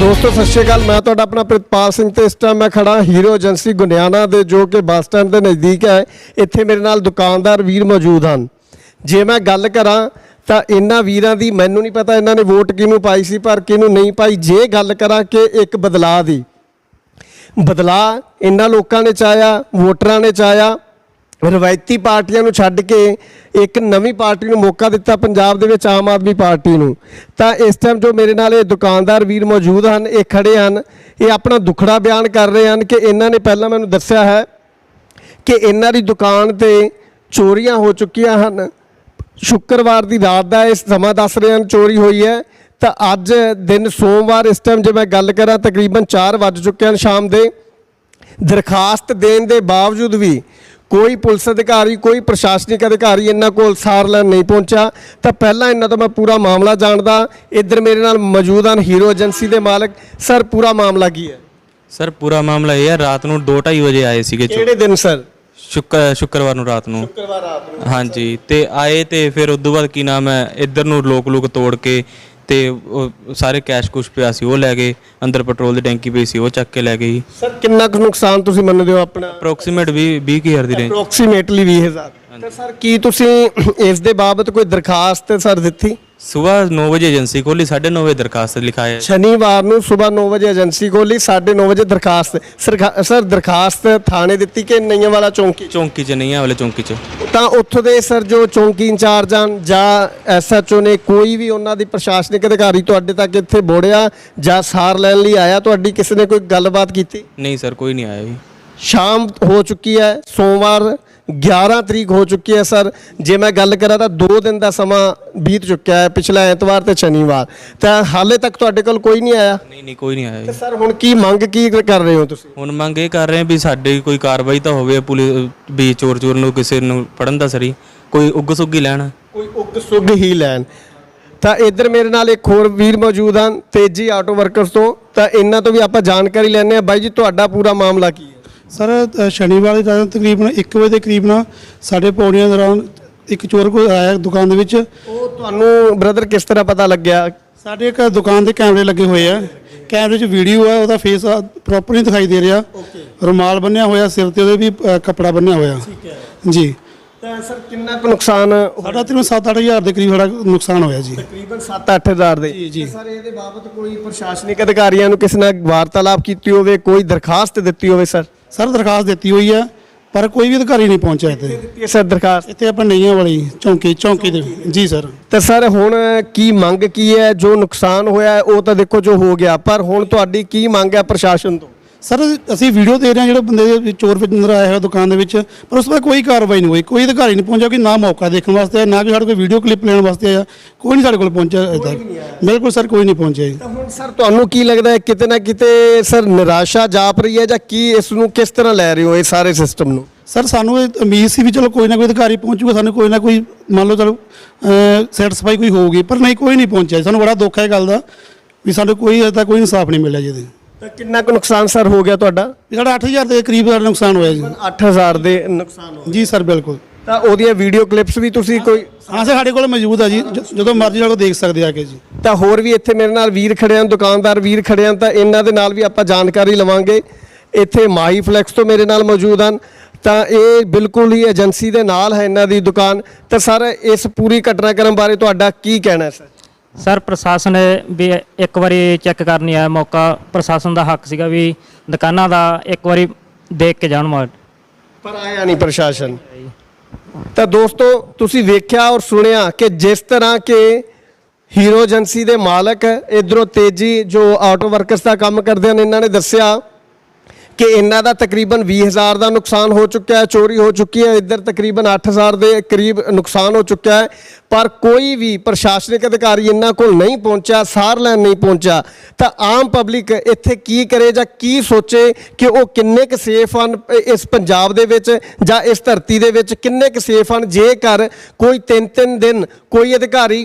ਦੋਸਤੋ, ਸਤਿ ਸ਼੍ਰੀ ਅਕਾਲ। ਮੈਂ ਤੁਹਾਡਾ ਆਪਣਾ ਪ੍ਰਿਤਪਾਲ ਸਿੰਘ ਤੇ ਇਸ ਟਾਈਮ ਮੈਂ ਖੜਾ ਹੀਰੋ ਏਜੰਸੀ ਗੁੰਡਿਆਣਾ ਦੇ, ਜੋ ਕਿ ਬੱਸ ਸਟੈਂਡ ਦੇ ਨਜ਼ਦੀਕ ਹੈ। ਇੱਥੇ ਮੇਰੇ ਨਾਲ ਦੁਕਾਨਦਾਰ ਵੀਰ ਮੌਜੂਦ ਹਨ। ਜੇ ਮੈਂ ਗੱਲ ਕਰਾਂ, ਤਾਂ ਇਹਨਾਂ ਵੀਰਾਂ ਦੀ ਮੈਨੂੰ ਨਹੀਂ ਪਤਾ ਇਹਨਾਂ ਨੇ ਵੋਟ ਕਿਹਨੂੰ ਪਾਈ ਸੀ, ਪਰ ਕਿਹਨੂੰ ਨਹੀਂ ਪਾਈ। ਜੇ ਗੱਲ ਕਰਾਂ ਕਿ ਇੱਕ ਬਦਲਾਅ ਦੀ, ਬਦਲਾਅ ਇਹਨਾਂ ਲੋਕਾਂ ਨੇ ਚਾਹਿਆ, ਵੋਟਰਾਂ ਨੇ ਚਾਹਿਆ ਰਵਾਇਤੀ ਪਾਰਟੀਆਂ ਨੂੰ ਛੱਡ ਕੇ ਇੱਕ ਨਵੀਂ ਪਾਰਟੀ ਨੂੰ ਮੌਕਾ ਦਿੱਤਾ ਪੰਜਾਬ ਦੇ ਵਿੱਚ ਆਮ ਆਦਮੀ ਪਾਰਟੀ ਨੂੰ। ਤਾਂ ਇਸ ਟਾਈਮ ਜੋ ਮੇਰੇ ਨਾਲ ਇਹ ਦੁਕਾਨਦਾਰ ਵੀਰ ਮੌਜੂਦ ਹਨ, ਇਹ ਖੜੇ ਹਨ, ਇਹ ਆਪਣਾ ਦੁੱਖੜਾ ਬਿਆਨ ਕਰ ਰਹੇ ਹਨ ਕਿ ਇਹਨਾਂ ਨੇ ਪਹਿਲਾਂ ਮੈਨੂੰ ਦੱਸਿਆ ਹੈ ਕਿ ਇਹਨਾਂ ਦੀ ਦੁਕਾਨ ਤੇ ਚੋਰੀਆਂ ਹੋ ਚੁੱਕੀਆਂ ਹਨ। ਸ਼ੁੱਕਰਵਾਰ ਦੀ ਰਾਤ ਦਾ ਇਹ ਸਮਾਂ ਦੱਸ ਰਹੇ ਹਨ, ਚੋਰੀ ਹੋਈ ਹੈ। ਤਾਂ ਅੱਜ ਦਿਨ ਸੋਮਵਾਰ, ਇਸ ਟਾਈਮ ਜੇ ਮੈਂ ਗੱਲ ਕਰਾਂ, ਤਕਰੀਬਨ 4 ਵੱਜ ਚੁੱਕੇ ਹਨ ਸ਼ਾਮ ਦੇ। ਦਰਖਾਸਤ ਦੇਣ ਦੇ ਬਾਵਜੂਦ ਵੀ ਕੋਈ ਪੁਲਿਸ ਅਧਿਕਾਰੀ ਕੋਈ ਪ੍ਰਸ਼ਾਸਨਿਕ ਅਧਿਕਾਰੀ ਇਹਨਾਂ ਕੋਲ ਸਾਰ ਲੈਣ ਨਹੀਂ ਪਹੁੰਚਾ ਤਾਂ ਪਹਿਲਾਂ ਇਹਨਾਂ ਤੋਂ ਮੈਂ ਪੂਰਾ ਮਾਮਲਾ ਜਾਣਦਾ। ਇੱਧਰ ਮੇਰੇ ਨਾਲ ਮੌਜੂਦ ਹਨ ਹੀਰੋ ਏਜੰਸੀ ਦੇ ਮਾਲਕ। ਸਰ ਪੂਰਾ ਮਾਮਲਾ ਕੀ ਹੈ? ਸਰ ਪੂਰਾ ਮਾਮਲਾ ਇਹ ਹੈ ਰਾਤ ਨੂੰ 2:30 ਵਜੇ ਆਏ ਸੀਗੇ ਚੋ- ਕਿਹੜੇ ਦਿਨ ਸਰ? ਸ਼ੁੱਕਰ ਸ਼ੁੱਕਰਵਾਰ ਨੂੰ ਰਾਤ ਨੂੰ। ਸ਼ੁੱਕਰਵਾਰ ਰਾਤ ਨੂੰ ਹਾਂਜੀ ਤੇ ਆਏ ਤੇ ਫਿਰ ਉਦੋਂ ਬਾਅਦ ਕੀ ਨਾਮ ਹੈ ਇੱਧਰ ਨੂੰ ਲੋਕ ਲੋਕ ਤੋੜ ਕੇ ਤੇ ਉਹ ਸਾਰੇ ਕੈਸ਼ ਕੁਛ ਪਿਆ ਸੀ ਉਹ ਲੈ ਗਏ। ਅੰਦਰ ਪੈਟਰੋਲ ਦੀ ਟੈਂਕੀ ਪਈ ਸੀ ਉਹ ਚੱਕ ਕੇ ਲੈ ਗਏ ਜੀ। ਸਰ ਕਿੰਨਾ ਕੁ ਨੁਕਸਾਨ ਤੁਸੀਂ ਮੰਨਦੇ ਹੋ ਆਪਣਾ? ਅਪਰੋਕਸੀਮੇਟ 20 20000 ਦੀ ਰੇਂਜ ਅਪਰੋਕਸੀਮੇਟਲੀ 20000 ਤਾਂ ਸਰ ਕੀ ਤੁਸੀਂ ਇਸ ਦੇ ਬਾਬਤ ਕੋਈ ਦਰਖਾਸਤ ਸਰ ਦਿੱਤੀ? ਸਵੇਰ 9 ਵਜੇ ਏਜੰਸੀ ਖੋਲੀ 9:30 ਵਜੇ ਦਰਖਾਸਤ ਲਿਖਾਇਆ ਸ਼ਨੀਵਾਰ ਨੂੰ ਸਵੇਰ 9 ਵਜੇ ਏਜੰਸੀ ਖੋਲੀ 9:30 ਵਜੇ ਦਰਖਾਸਤ ਸਰਖਾ- ਸਰ ਦਰਖਾਸਤ ਥਾਣੇ ਦਿੱਤੀ ਕਿ ਨਈਆਂ ਵਾਲਾ ਚੌਂਕੀ ਚੌਂਕੀ 'ਚ ਨਹੀਂ ਆ ਵਾਲੇ ਚੌਂਕੀ 'ਚ। ਤਾਂ ਉੱਥੋਂ ਦੇ ਸਰ ਜੋ ਚੌਂਕੀ ਇੰਚਾਰਜ ਹਨ ਜਾਂ ਐਸਐਚਓ ਨੇ ਕੋਈ ਵੀ ਉਹਨਾਂ ਦੀ ਪ੍ਰਸ਼ਾਸਨਿਕ ਅਧਿਕਾਰੀ ਤੁਹਾਡੇ ਤੱਕ ਇੱਥੇ ਬੋੜਿਆ ਜਾਂ ਸਾਰ ਲੈਣ ਲਈ ਆਇਆ ਤੁਹਾਡੀ ਕਿਸੇ ਨੇ ਕੋਈ ਗੱਲਬਾਤ ਕੀਤੀ? ਨਹੀਂ ਸਰ ਕੋਈ ਨਹੀਂ ਆਇਆ ਜੀ। ਸ਼ਾਮ ਹੋ ਚੁੱਕੀ ਹੈ ਸੋਮਵਾਰ 11 ਤਰੀਕ ਹੋ ਚੁੱਕੀ ਹੈ ਸਰ। ਜੇ ਮੈਂ ਗੱਲ ਕਰਾਂ ਤਾਂ 2 ਦਿਨ ਦਾ ਸਮਾਂ ਬੀਤ ਚੁੱਕਿਆ ਹੈ ਪਿਛਲਾ ਐਤਵਾਰ ਤੇ ਸ਼ਨੀਵਾਰ। ਤਾਂ ਹਾਲੇ ਤੱਕ ਤੁਹਾਡੇ ਕੋਲ ਕੋਈ ਨਹੀਂ ਆਇਆ? ਨਹੀਂ ਨਹੀਂ ਕੋਈ ਨਹੀਂ ਆਇਆ ਜੀ। ਸਰ ਹੁਣ ਕੀ ਮੰਗ ਕੀ ਕਰ ਰਹੇ ਹੋ ਤੁਸੀਂ? ਹੁਣ ਮੰਗ ਇਹ ਕਰ ਰਹੇ ਹਾਂ ਵੀ ਸਾਡੀ ਕੋਈ ਕਾਰਵਾਈ ਤਾਂ ਹੋਵੇ ਪੁਲਿਸ ਵੀ ਚੋਰ ਚੋਰ ਨੂੰ ਕਿਸੇ ਨੂੰ ਫੜਨ ਦਾ ਸਰੀ। ਕੋਈ ਉੱਗ ਸੁੱਗੀ ਲੈਣ। ਕੋਈ ਉੱਗ ਸੁੱਗ ਹੀ ਲੈਣ। ਤਾਂ ਇੱਧਰ ਮੇਰੇ ਨਾਲ ਇੱਕ ਹੋਰ ਵੀਰ ਮੌਜੂਦ ਹਨ ਤੇਜੀ ਆਟੋ ਵਰਕਰਸ ਤੋਂ। ਤਾਂ ਇਹਨਾਂ ਤੋਂ ਵੀ ਆਪਾਂ ਜਾਣਕਾਰੀ ਲੈਣੇ ਆ ਬਾਈ ਜੀ ਤੁਹਾਡਾ ਪੂਰਾ ਮਾਮਲਾ ਕੀ ਹੈ? ਸਰ ਅ, ਸ਼ਨੀਵਾਰ ਦੀ ਰਾਤ ਤਕਰੀਬਨ 1 ਵਜੇ ਦੇ ਕਰੀਬ ਨਾ ਸਾਡੇ ਪੌੜੀਆਂ ਦੌਰਾਨ ਇੱਕ ਚੋਰ ਕੋਈ ਆਇਆ ਦੁਕਾਨ ਦੇ ਵਿੱਚ। ਉਹ ਤੁਹਾਨੂੰ ਬ੍ਰਦਰ ਕਿਸ ਤਰ੍ਹਾਂ ਪਤਾ ਲੱਗਿਆ? ਸਾਡੇ ਇੱਕ ਦੁਕਾਨ ਦੇ ਕੈਮਰੇ ਲੱਗੇ ਹੋਏ ਆ। ਕੈਮਰੇ 'ਚ ਵੀਡੀਓ ਆ ਉਹਦਾ ਫੇਸ ਪ੍ਰੋਪਰ ਨਹੀਂ ਦਿਖਾਈ ਦੇ ਰਿਹਾ। ਰੁਮਾਲ ਬੰਨਿਆ ਹੋਇਆ ਸਿਰ ਤੇ ਉਹਦੇ ਵੀ ਅ, ਕੱਪੜਾ ਬੰਨਿਆ ਹੋਇਆ। ਜੀ। ਤਾਂ ਸਰ ਕਿੰਨਾ ਕੁ ਨੁਕਸਾਨ ਸਾਡਾ ਤਕਰੀਬਨ 7-8 ਹਜ਼ਾਰ ਦੇ ਕਰੀਬ ਸਾਡਾ ਨੁਕਸਾਨ ਹੋਇਆ ਜੀ। ਤਕਰੀਬਨ 7-8000 ਦੇ। ਜੀ। ਸਰ ਇਹਦੇ ਬਾਬਤ ਕੋਈ ਪ੍ਰਸ਼ਾਸਨਿਕ ਅਧਿਕਾਰੀਆਂ ਨੂੰ ਕਿਸੇ ਨਾਲ ਵਾਰਤਾਲਾਪ ਕੀਤੀ ਹੋਵੇ ਕੋਈ ਦਰਖਾਸਤ ਦਿੱਤੀ ਹੋਵੇ ਸਰ? ਸਰ ਦਰਖਾਸਤ ਦਿੱਤੀ ਹੋਈ ਆ ਪਰ ਕੋਈ ਵੀ ਅਧਿਕਾਰੀ ਨਹੀਂ ਪਹੁੰਚਿਆ ਇੱਥੇ। ਦਿੱਤੀ ਹੈ ਸਰ ਦਰਖਾਸਤ। ਇੱਥੇ ਆਪਾਂ ਨਈਆਂ ਵਾਲੀ ਚੌਂਕੀ ਚੌਂਕੀ ਦੇ। ਜੀ ਸਰ। ਤਾਂ ਸਰ ਹੁਣ ਕੀ ਮੰਗ ਕੀ ਹੈ? ਜੋ ਨੁਕਸਾਨ ਹੋਇਆ ਹੈ, ਉਹ ਤਾਂ ਦੇਖੋ ਜੋ ਹੋ ਗਿਆ ਪਰ ਹੁਣ ਤੁਹਾਡੀ ਕੀ ਮੰਗ ਹੈ ਪ੍ਰਸ਼ਾਸਨ ਤੋਂ? ਸਰ ਅਸੀਂ ਵੀਡੀਓ ਦੇ ਰਹੇ ਹਾਂ ਜਿਹੜੇ ਬੰਦੇ ਦੇ ਚੋਰ ਵਿੱਚ ਅੰਦਰ ਆਇਆ ਹੋਇਆ ਦੁਕਾਨ ਦੇ ਵਿੱਚ ਪਰ ਉਸ 'ਤੇ ਕੋਈ ਕਾਰਵਾਈ ਨਹੀਂ ਹੋਈ। ਕੋਈ ਅਧਿਕਾਰੀ ਨਹੀਂ ਪਹੁੰਚਿਆ ਕਿ ਨਾ ਮੌਕਾ ਦੇਖਣ ਵਾਸਤੇ ਆਇਆ, ਨਾ ਕਿ ਸਾਡੇ ਕੋਲ ਵੀਡੀਓ ਕਲਿੱਪ ਲੈਣ ਵਾਸਤੇ ਆਇਆ। ਕੋਈ ਨਹੀਂ ਸਾਡੇ ਕੋਲ ਪਹੁੰਚਿਆ ਅਜੇ ਤੱਕ। ਬਿਲਕੁਲ ਸਰ ਕੋਈ ਨਹੀਂ ਪਹੁੰਚਿਆ ਜੀ। ਹੁਣ ਸਰ ਤੁਹਾਨੂੰ ਕੀ ਲੱਗਦਾ ਹੈ ਕਿਤੇ ਨਾ ਕਿਤੇ ਸਰ ਨਿਰਾਸ਼ਾ ਜਾਪ ਰਹੀ ਹੈ ਜਾਂ ਕੀ ਇਸ ਨੂੰ ਕਿਸ ਤਰ੍ਹਾਂ ਲੈ ਰਹੇ ਹੋ ਇਹ ਸਾਰੇ ਸਿਸਟਮ ਨੂੰ? ਸਰ ਸਾਨੂੰ ਇਹ ਉਮੀਦ ਸੀ ਵੀ ਚਲੋ ਕੋਈ ਨਾ ਕੋਈ ਅਧਿਕਾਰੀ ਪਹੁੰਚੂਗਾ ਸਾਨੂੰ ਕੋਈ ਨਾ ਕੋਈ ਮੰਨ ਲਓ ਚਲੋ ਸੈਟੀਸਫਾਈ ਕੋਈ ਹੋਊਗੀ ਪਰ ਨਹੀਂ ਕੋਈ ਨਹੀਂ ਪਹੁੰਚਿਆ ਸਾਨੂੰ ਬੜਾ ਦੁੱਖ ਹੈ ਇਹ ਗੱਲ ਦਾ ਵੀ ਸਾਨੂੰ ਕੋਈ ਅਜੇ ਤੱਕ ਕੋਈ ਇਨਸਾਫ ਨਹੀਂ ਮਿਲਿਆ ਜੀ ਇਹਦੇ। ਤਾਂ ਕਿੰਨਾ ਕੁ ਨੁਕਸਾਨ ਸਰ ਹੋ ਗਿਆ ਤੁਹਾਡਾ? ਸਾਡਾ 8000 ਦੇ ਕਰੀਬ ਸਾਡਾ ਨੁਕਸਾਨ ਹੋਇਆ ਜੀ। 8000 ਦੇ ਨੁਕਸਾਨ ਹੋ ਜੀ ਸਰ ਬਿਲਕੁਲ। ਤਾਂ ਉਹਦੀਆਂ ਵੀਡੀਓ ਕਲਿੱਪਸ ਵੀ ਤੁਸੀਂ ਕੋਈ ਹਾਂ ਸਰ ਸਾਡੇ ਕੋਲ ਮੌਜੂਦ ਆ ਜੀ। ਜ- ਜਦੋਂ ਮਰਜ਼ੀ ਕੋਲ ਦੇਖ ਸਕਦੇ ਆ ਕੇ ਜੀ। ਤਾਂ ਹੋਰ ਵੀ ਇੱਥੇ ਮੇਰੇ ਨਾਲ ਵੀਰ ਖੜੇ ਹਨ ਦੁਕਾਨਦਾਰ ਵੀਰ ਖੜੇ ਹਨ ਤਾਂ ਇਹਨਾਂ ਦੇ ਨਾਲ ਵੀ ਆਪਾਂ ਜਾਣਕਾਰੀ ਲਵਾਂਗੇ। ਇੱਥੇ ਮਾਈ ਫਲੈਕਸ ਤੋਂ ਮੇਰੇ ਨਾਲ ਮੌਜੂਦ ਹਨ। ਤਾਂ ਇਹ ਬਿਲਕੁਲ ਹੀ ਏਜੰਸੀ ਦੇ ਨਾਲ ਹੈ ਇਹਨਾਂ ਦੀ ਦੁਕਾਨ। ਤਾਂ ਸਰ ਇਸ ਪੂਰੀ ਘਟਨਾਕ੍ਰਮ ਬਾਰੇ ਤੁਹਾਡਾ ਕੀ ਕਹਿਣਾ ਹੈ ਸਰ? ਸਰ ਪ੍ਰਸ਼ਾਸਨ ਵੀ ਇੱਕ ਵਾਰੀ ਚੈੱਕ ਕਰਨ ਆਇਆ ਮੌਕਾ। ਪ੍ਰਸ਼ਾਸਨ ਦਾ ਹੱਕ ਸੀਗਾ ਵੀ ਦੁਕਾਨਾਂ ਦਾ ਇੱਕ ਵਾਰੀ ਦੇਖ ਕੇ ਜਾਣ ਮਾਰ ਪਰ ਆਇਆ ਨਹੀਂ ਪ੍ਰਸ਼ਾਸਨ। ਤਾਂ ਦੋਸਤੋ ਤੁਸੀਂ ਵੇਖਿਆ ਔਰ ਸੁਣਿਆ ਕਿ ਜਿਸ ਤਰ੍ਹਾਂ ਕਿ ਹੀਰੋ ਏਜੰਸੀ ਦੇ ਮਾਲਕ ਇਧਰੋਂ ਤੇਜੀ ਜੋ ਆਟੋ ਵਰਕਰਸ ਦਾ ਕੰਮ ਕਰਦੇ ਹਨ ਇਹਨਾਂ ਨੇ ਦੱਸਿਆ ਕਿ ਇਹਨਾਂ ਦਾ ਤਕਰੀਬਨ 20000 ਦਾ ਨੁਕਸਾਨ ਹੋ ਚੁੱਕਿਆ ਹੈ, ਚੋਰੀ ਹੋ ਚੁੱਕੀ ਹੈ, ਇੱਧਰ ਤਕਰੀਬਨ 8000 ਦੇ ਕਰੀਬ ਨੁਕਸਾਨ ਹੋ ਚੁੱਕਿਆ ਹੈ, ਪਰ ਕੋਈ ਵੀ ਪ੍ਰਸ਼ਾਸਨਿਕ ਅਧਿਕਾਰੀ ਇਹਨਾਂ ਕੋਲ ਨਹੀਂ ਪਹੁੰਚਿਆ, ਸਾਰ ਲੈਣ ਨਹੀਂ ਪਹੁੰਚਿਆ, ਤਾਂ ਆਮ ਪਬਲਿਕ ਇੱਥੇ ਕੀ ਕਰੇ ਜਾਂ ਕੀ ਸੋਚੇ ਕਿ ਉਹ ਕਿੰਨੇ ਕੁ ਸੇਫ ਹਨ ਇਸ ਪੰਜਾਬ ਦੇ ਵਿੱਚ ਜਾਂ ਇਸ ਧਰਤੀ ਦੇ ਵਿੱਚ ਕਿੰਨੇ ਕੁ ਸੇਫ ਹਨ? ਜੇਕਰ ਕੋਈ ਤਿੰਨ ਤਿੰਨ ਦਿਨ ਕੋਈ ਅਧਿਕਾਰੀ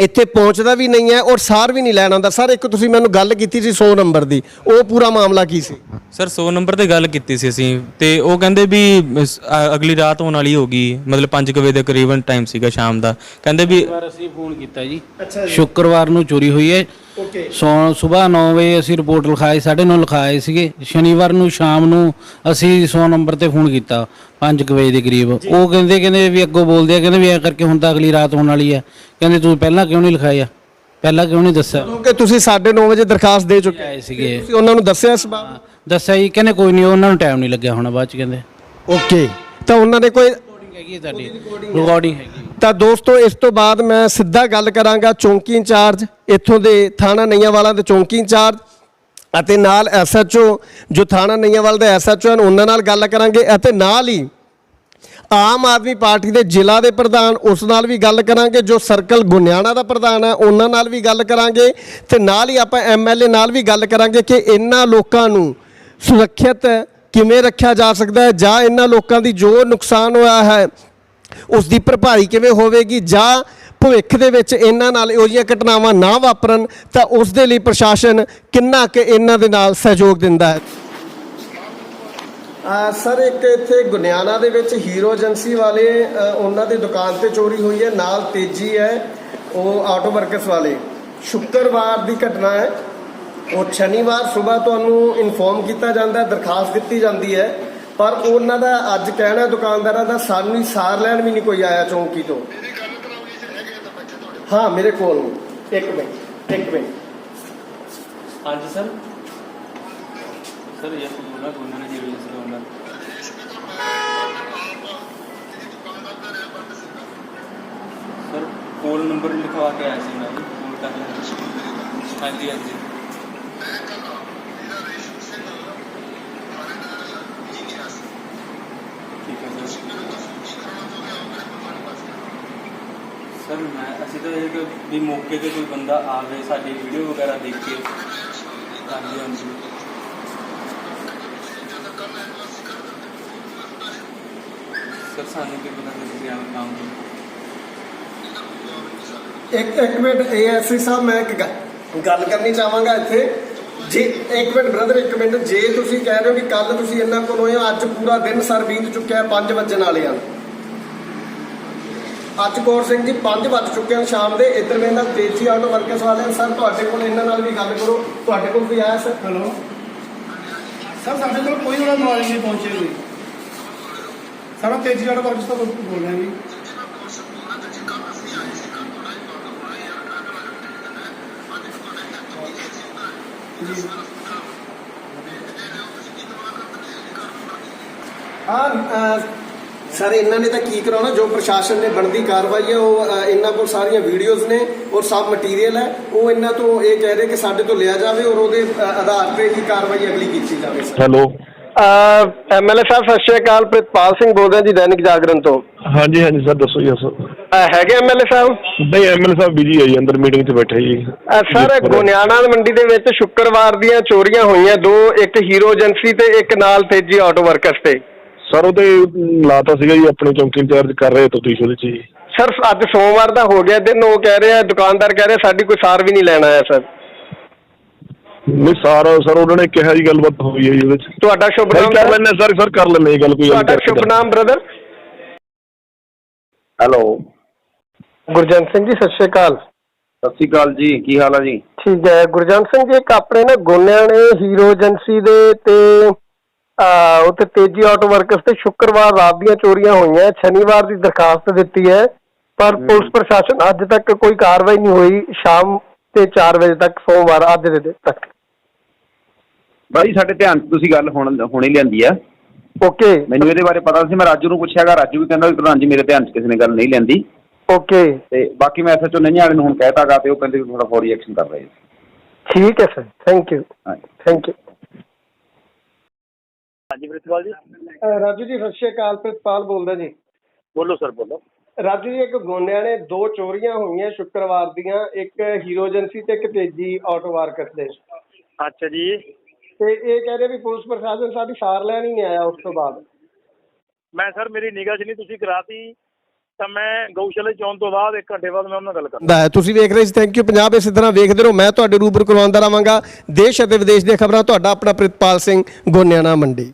ਇੱਥੇ ਪਹੁੰਚਦਾ ਵੀ ਨਹੀਂ ਹੈ ਔਰ ਸਾਰ ਵੀ ਨਹੀਂ ਲੈਣ ਆਉਂਦਾ। ਸਰ ਇੱਕ ਤੁਸੀਂ ਮੈਨੂੰ ਗੱਲ ਕੀਤੀ ਸੀ 100 ਨੰਬਰ ਦੀ। ਉਹ ਪੂਰਾ ਮਾਮਲਾ ਕੀ ਸੀ? ਸਰ 100 ਨੰਬਰ ਤੇ ਗੱਲ ਕੀਤੀ ਸੀ ਅਸੀਂ ਤੇ ਉਹ ਕਹਿੰਦੇ ਵੀ ਅ- ਅਗਲੀ ਰਾਤ ਹੋਣ ਵਾਲੀ ਹੋਗੀ ਮਤਲਬ 5 ਵਜੇ ਦੇ ਕਰੀਬਨ ਟਾਈਮ ਸੀਗਾ ਸ਼ਾਮ ਦਾ। ਕਹਿੰਦੇ ਵੀ ਵਾਰ ਅਸੀਂ ਫੋਨ ਕੀਤਾ ਜੀ। ਸ਼ੁੱਕਰਵਾਰ ਨੂੰ ਚੋਰੀ ਹੋਈ ਹੈ। ਓਕੇ ਸੋ ਸਵੇਰ 9 ਵਜੇ ਅਸੀਂ ਰਿਪੋਰਟ ਲਿਖਾਈ 9:30 ਲਿਖਾਏ ਸੀਗੇ। ਸ਼ਨੀਵਾਰ ਨੂੰ ਸ਼ਾਮ ਨੂੰ ਅਸੀਂ 100 ਨੰਬਰ ਤੇ ਫੋਨ ਕੀਤਾ 5 ਵਜੇ ਦੇ ਕਰੀਬ। ਉਹ ਕਹਿੰਦੇ ਕਹਿੰਦੇ ਵੀ ਅੱਗੋਂ ਬੋਲਦੇ ਆ ਕਹਿੰਦੇ ਵੀ ਐ ਕਰਕੇ ਹੁਣ ਤਾਂ ਅਗਲੀ ਰਾਤ ਹੋਣ ਵਾਲੀ ਆ। ਕਹਿੰਦੇ ਤੂੰ ਪਹਿਲਾਂ ਕਿਉਂ ਨਹੀਂ ਲਿਖਾਇਆ? ਪਹਿਲਾਂ ਕਿਉਂ ਨਹੀਂ ਦੱਸਿਆ? ਕਿਉਂਕਿ ਤੁਸੀਂ 9:30 ਵਜੇ ਦਰਖਾਸਤ ਦੇ ਚੁੱਕੇ ਆਏ ਸੀਗੇ। ਤੁਸੀਂ ਉਹਨਾਂ ਨੂੰ ਦੱਸਿਆ ਇਸ ਬਾਰੇ? ਦੱਸਿਆ ਜੀ। ਕਹਿੰਦੇ ਕੋਈ ਨਹੀਂ ਉਹਨਾਂ ਨੂੰ ਟਾਈਮ ਨਹੀਂ ਲੱਗਿਆ ਹੋਣਾ ਬਾਅਦ ਚ ਕਹਿੰਦੇ। ਓਕੇ ਤਾਂ ਉਹਨਾਂ ਨੇ ਕੋਈ ਰਿਕਾਰਡਿੰਗ ਹੈਗੀ ਤੁਹਾਡੀ। ਰਿਕਾਰਡਿੰਗ ਹੈਗੀ। ਤਾਂ ਦੋਸਤੋ, ਇਸ ਤੋਂ ਬਾਅਦ ਮੈਂ ਸਿੱਧਾ ਗੱਲ ਕਰਾਂਗਾ ਚੌਂਕੀ ਇੰਚਾਰਜ। ਇੱਥੋਂ ਦੇ ਥਾਣਾ ਨਈਆਂਵਾਲਾ ਦੇ ਚੌਂਕੀ ਇੰਚਾਰਜ ਅਤੇ ਨਾਲ ਐਸਐਚਓ ਜੋ ਥਾਣਾ ਨਈਆਂਵਾਲ ਦੇ ਐਸਐਚਓ ਹਨ, ਉਹਨਾਂ ਨਾਲ ਗੱਲ ਕਰਾਂਗੇ ਅਤੇ ਨਾਲ ਹੀ ਆਮ ਆਦਮੀ ਪਾਰਟੀ ਦੇ ਜ਼ਿਲ੍ਹਾ ਦੇ ਪ੍ਰਧਾਨ, ਉਸ ਨਾਲ ਵੀ ਗੱਲ ਕਰਾਂਗੇ, ਜੋ ਸਰਕਲ ਗੁਨਿਆਣਾ ਦਾ ਪ੍ਰਧਾਨ ਹੈ, ਉਹਨਾਂ ਨਾਲ ਵੀ ਗੱਲ ਕਰਾਂਗੇ ਤੇ ਨਾਲ ਹੀ ਆਪਾਂ ਐਮਐਲਏ ਨਾਲ ਵੀ ਗੱਲ ਕਰਾਂਗੇ ਕਿ ਇਹਨਾਂ ਲੋਕਾਂ ਨੂੰ ਸੁਰੱਖਿਅਤ ਕਿਵੇਂ ਰੱਖਿਆ ਜਾ ਸਕਦਾ ਹੈ ਜਾਂ ਇਹਨਾਂ ਲੋਕਾਂ ਦੀ ਜੋ ਨੁਕਸਾਨ ਹੋਇਆ ਹੈ ਉਸ ਦੀ ਭਰਪਾਈ ਕਿਵੇਂ ਹੋਵੇਗੀ ਜਾਂ ਭਵਿੱਖ ਦੇ ਵਿੱਚ ਇਹਨਾਂ ਨਾਲ ਇਹੋ ਜਿਹੀਆਂ ਘਟਨਾਵਾਂ ਨਾ ਵਾਪਰਨ, ਤਾਂ ਉਸ ਦੇ ਲਈ ਪ੍ਰਸ਼ਾਸਨ ਕਿੰਨਾ ਕੁ ਇਹਨਾਂ ਦੇ ਨਾਲ ਸਹਿਯੋਗ ਦਿੰਦਾ ਹੈ? ਸਰ, ਇੱਕ ਇੱਥੇ ਗੁਨਿਆਣਾ ਦੇ ਵਿੱਚ ਹੀਰੋ ਏਜੰਸੀ ਵਾਲੇ ਉਹਨਾਂ ਦੀ ਦੁਕਾਨ ਤੇ ਚੋਰੀ ਹੋਈ ਹੈ, ਨਾਲ ਤੇਜੀ ਹੈ, ਉਹ ਆਟੋ ਵਰਕਰਸ ਵਾਲੇ। ਸ਼ੁੱਕਰਵਾਰ ਦੀ ਘਟਨਾ ਹੈ। ਉਹ ਸ਼ਨੀਵਾਰ ਸਵੇਰ ਤੁਹਾਨੂੰ ਇਨਫੋਰਮ ਕੀਤਾ ਜਾਂਦਾ ਦਰਖਾਸਤ ਦਿੱਤੀ ਜਾਂਦੀ ਹੈ। ਪਰ ਉਹਨਾਂ ਦਾ ਅੱਜ ਕਹਿਣਾ ਦੁਕਾਨਦਾਰਾਂ ਦਾ ਸਾਨੂੰ ਹੀ ਸਾਰ ਲੈਣ ਵੀ ਨਹੀਂ ਕੋਈ ਆਇਆ ਚੌਂਕੀ ਤੋਂ। ਹਾਂ ਮੇਰੇ ਕੋਲ। ਇੱਕ ਮਿੰਟ ਇੱਕ ਮਿੰਟ। ਹਾਂਜੀ ਸਰ। ਸਰ ਇਹ ਕੋਨਾ ਨੇ ਜੀ ਇਸ ਦਾ ਸਰ ਕੋਲ ਨੰਬਰ ਲਿਖਵਾ ਕੇ ਆਇਆ ਸੀ ਮੈਂ ਜੀ ਕੋਲ ਕਰ ਲਿਆ। ਹਾਂਜੀ ਹਾਂਜੀ। ਸਰ, ਮੈਂ ਅਸੀਂ ਤਾਂ ਇਹ ਕਿ ਵੀ ਮੌਕੇ ਤੇ ਕੋਈ ਬੰਦਾ ਆਵੇ, ਸਾਡੀ ਵੀਡੀਓ ਵਗੈਰਾ ਦੇਖ। ਹਾਂਜੀ ਹਾਂਜੀ। ਸਰ, ਸਾਨੂੰ ਕੀ ਪਤਾ ਕਿ ਤੁਸੀਂ ਆਪ ਕੰਮ ਇੱਕ ਇੱਕ ਮਿੰਟ ਏਐਸਸੀ ਸਾਹਿਬ, ਮੈਂ ਇੱਕ ਗ- ਗੱਲ ਕਰਨੀ ਚਾਹਾਂਗਾ ਇੱਥੇ। ਜੇ ਇੱਕ ਮਿੰਟ ਬ੍ਰਦਰ, ਇੱਕ ਮਿੰਟ। ਜੇ ਤੁਸੀਂ ਕਹਿ ਰਹੇ ਹੋ ਕਿ ਕੱਲ ਤੁਸੀਂ ਇਹਨਾਂ ਕੋਲ ਹੋਏ ਹੋ ਅੱਜ ਪੂਰਾ ਦਿਨ ਸਰ ਬੀਤ ਚੁੱਕਿਆ 5 ਵਜਣ ਵਾਲੇ ਹਨ ਅੱਜ ਕੌਰ ਸਿੰਘ ਜੀ 5 ਵੱਜ ਚੁੱਕੇ ਹਨ ਸ਼ਾਮ ਦੇ। ਇੱਧਰ ਨਾਲ ਤੇਜੀ ਆਟੋ ਵਰਕਰਸ ਵਾਲੇ ਸਰ ਤੁਹਾਡੇ ਕੋਲ ਇਹਨਾਂ ਨਾਲ ਵੀ ਗੱਲ ਕਰੋ। ਤੁਹਾਡੇ ਕੋਲ ਕੋਈ ਆਇਆ ਸਰ? ਹੈਲੋ। ਸਰ ਸਾਡੇ ਕੋਲ ਕੋਈ ਉਹਨਾਂ ਮੁਲਾਜ਼ਮ ਨਹੀਂ ਪਹੁੰਚੇ ਜੀ। ਸਾਡਾ ਤੇਜੀ ਵਾਲਾ ਵਰਕਸ ਤੋਂ ਬੋਲ ਰਿਹਾ ਜੀ। ਹਾਂ ਅਹ, ਸਰ ਇਹਨਾਂ ਨੇ ਤਾਂ ਕੀ ਕਰਾਉਣਾ? ਜੋ ਪ੍ਰਸ਼ਾਸਨ ਨੇ ਬਣਦੀ ਕਾਰਵਾਈ ਹੈ ਉਹ ਇਹਨਾਂ ਕੋਲ ਸਾਰੀਆਂ ਵੀਡੀਓਜ਼ ਨੇ ਔਰ ਸਭ ਮਟੀਰੀਅਲ ਹੈ। ਉਹ ਇਹਨਾਂ ਤੋਂ ਇਹ ਕਹਿ ਰਹੇ ਕਿ ਸਾਡੇ ਤੋਂ ਲਿਆ ਜਾਵੇ ਔਰ ਉਹਦੇ ਆਧਾਰ ਤੇ ਹੀ ਕਾਰਵਾਈ ਅਗਲੀ ਕੀਤੀ ਜਾਵੇ ਸਰ। ਹੈਲੋ। ਐਮਐਲਏ ਸਾਹਿਬ ਸਤਿ ਸ਼੍ਰੀ ਅਕਾਲ। ਪ੍ਰਿਤਪਾਲ ਸਿੰਘ ਬੋਲ ਰਿਹਾ ਜੀ ਦੈਨਿਕ ਜਾਗਰਣ ਤੋਂ। ਹਾਂਜੀ ਹਾਂਜੀ ਸਰ ਦੱਸੋ ਜੀ ਦੱਸੋ। ਹੈਗੇ ਐਮਐਲਏ ਸਾਹਿਬ? ਨਹੀਂ ਐਮਐਲ ਸਾਹਿਬ ਬਿਜ਼ੀ ਹੈ ਜੀ ਅੰਦਰ ਮੀਟਿੰਗ 'ਚ ਬੈਠੇ ਜੀ। ਸਰ ਗੁਨਿਆਣਾ ਮੰਡੀ ਦੇ ਵਿੱਚ ਸ਼ੁੱਕਰਵਾਰ ਦੀਆਂ ਚੋਰੀਆਂ ਹੋਈਆਂ। ਦੋ ਇੱਕ ਹੀਰੋ ਏਜੰਸੀ ਤੇ ਇੱਕ ਨਾਲ ਤੇਜੀ ਆਟੋ ਵਰਕਰਸ ਤੇ। ਸਰ ਉਹਦੇ ਲਾਤਾ ਸੀਗਾ ਜੀ ਆਪਣੇ ਚੌਂਕੀ ਇੰਚਾਰਜ ਕਰ ਰਹੇ ਤਫਤੀਸ਼ ਉਹਦੇ 'ਚ ਜੀ ਸਰ ਅੱਜ ਸੋਮਵਾਰ ਦਾ ਹੋ ਗਿਆ ਦਿਨ ਉਹ ਕਹਿ ਰਿਹਾ ਦੁਕਾਨਦਾਰ ਕਹਿ ਰਿਹਾ ਸਾਡੀ ਕੋਈ ਸਾਰ ਵੀ ਨਹੀਂ ਲੈਣ ਆਇਆ ਸਰ। ਨਹੀਂ ਸਾਰ ਸਰ ਉਹਨਾਂ ਨੇ ਕਿਹਾ ਜੀ ਗੱਲਬਾਤ ਹੋਈ ਹੈ ਜੀ ਉਹਦੇ 'ਚ। ਤੁਹਾਡਾ ਸ਼ੁਭ ਸਰ ਨਾਮ ਕਰ ਲੈਣੇ ਸਰ ਸਰ ਕਰ ਲੈਣੇ ਗੱਲ ਕੋਈ ਤੁਹਾਡਾ ਸ਼ੁਭ। ਨਾਮ ਬ੍ਰਦਰ ਹੈਲੋ। ਗੁਰਜੰਤ ਸਿੰਘ ਜੀ ਸਤਿ ਸ਼੍ਰੀ ਅਕਾਲ। ਸਤਿ ਸ਼੍ਰੀ ਅਕਾਲ ਜੀ ਕੀ ਹਾਲ ਆ ਜੀ? ਠੀਕ ਹੈ ਗੁਰਜੰਤ ਸਿੰਘ ਜੀ ਇੱਕ ਆਪਣੇ ਨਾ ਗੋਨਿਆਂ ਨੇ ਹੀਰੋ ਏਜੰਸੀ ਦੇ ਤੇ ਉੱਤੇ ਤੇਜੀ ਆਟੋ ਵਰਕਰਸ ਤੇ ਸ਼ੁੱਕਰਵਾਰ ਰਾਤ ਦੀਆਂ ਚੋਰੀਆਂ ਹੋਈਆਂ ਸ਼ਨੀਵਾਰ ਦੀ ਦਰਖਾਸਤ ਦਿੱਤੀ ਹੈ। ਪਰ ਪੁਲਿਸ ਪ੍ਰਸ਼ਾਸਨ ਅੱਜ ਤੱਕ ਕੋਈ ਕਾਰਵਾਈ ਨਹੀਂ ਹੋਈ। ਸ਼ਾਮ ਤੇ 4 ਵਜੇ ਤੱਕ ਸੋਮਵਾਰ ਅੱਜ ਦੇ ਦਿਨ ਤੱਕ। ਬਾਈ ਸਾਡੇ ਧਿਆਨ 'ਚ ਤੁਸੀਂ ਗੱਲ ਹੁਣ ਹੁਣੇ ਲਿਆਂਦੀ ਆ। ਓਕੇ। ਮੈਨੂੰ ਇਹਦੇ ਬਾਰੇ ਪਤਾ ਸੀ ਮੈਂ ਰਾਜੂ ਨੂੰ ਪੁੱਛਿਆਗਾ ਰਾਜੂ ਵੀ ਕਹਿੰਦਾ ਵੀ ਪ੍ਰਧਾਨ ਜੀ ਮੇਰੇ ਧਿਆਨ 'ਚ ਕਿਸੇ ਨੇ ਗੱਲ ਨਹੀਂ ਲੈਂਦੀ ਓਕੇ। ਤੇ ਬਾਕੀ ਮੈਂ ਐਸਐਚਓ ਨਹੀਂ ਵਾਲੇ ਨੂੰ ਹੁਣ ਕਹਿਤਾਗਾ ਤੇ ਉਹ ਕਹਿੰਦੇ ਵੀ ਥੋੜਾ ਫੌਰੀ ਐਕਸ਼ਨ ਕਰ ਰਹੇ ਠੀਕ ਹੈ sir. Thank you thank you ਹਾਂਜੀ ਪ੍ਰਿਤਪਾਲ ਜੀ। ਰਾਜੂ ਜੀ ਸਤਿ ਸ਼੍ਰੀ ਅਕਾਲ ਪ੍ਰਿਤਪਾਲ ਬੋਲਦਾ ਜੀ। ਬੋਲੋ ਸਰ ਬੋਲੋ। ਰਾਜੂ ਜੀ ਇੱਕ ਗੋਨਿਆਂ ਨੇ ਦੋ ਚੋਰੀਆਂ ਹੋਈਆਂ ਸ਼ੁੱਕਰਵਾਰ ਦੀਆਂ ਇੱਕ ਹੀਰੋ ਏਜੰਸੀ ਤੇ ਇੱਕ ਤੇਜੀ ਆਟੋ ਵਰਕਰਸ ਦੇ। ਅੱਛਾ ਜੀ। ਤੇ ਇਹ ਕਹਿ ਰਹੇ ਵੀ ਪੁਲਿਸ ਪ੍ਰਸ਼ਾਸਨ ਸਾਡੀ ਸਾਰ ਲੈਣ ਹੀ ਨਹੀਂ ਆਇਆ ਉਸ ਤੋਂ ਬਾਅਦ। ਮੈਂ ਸਰ ਮੇਰੀ ਨਿਗਾਹ 'ਚ ਨਹੀਂ ਤੁਸੀਂ ਕਰਾਤੀ ਤਾਂ ਮੈਂ ਗਊਸ਼ਾਲਾ ਚੌਂਕ ਤੋਂ ਬਾਅਦ 1 ਘੰਟੇ ਬਾਅਦ ਮੈਂ ਉਹਨਾਂ ਨਾਲ ਗੱਲ ਕਰਾਂ ਦਾ ਤੁਸੀਂ ਵੇਖ ਰਹੇ ਸੀ ਥੈਂਕ ਯੂ ਪੰਜਾਬ ਇਸੇ ਤਰ੍ਹਾਂ ਵੇਖਦੇ ਰਹੋ। ਮੈਂ ਤੁਹਾਡੇ ਰੂਬਰੂ ਕਰਵਾਉਂਦਾ ਰਵਾਂਗਾ ਦੇਸ਼ ਅਤੇ ਵਿਦੇਸ਼ ਦੀਆਂ ਖਬਰਾਂ ਤੁਹਾਡਾ ਆਪਣਾ ਪ੍ਰਿਤਪਾਲ ਸਿੰਘ ਗੋਨਿਆਣਾ ਮੰਡੀ।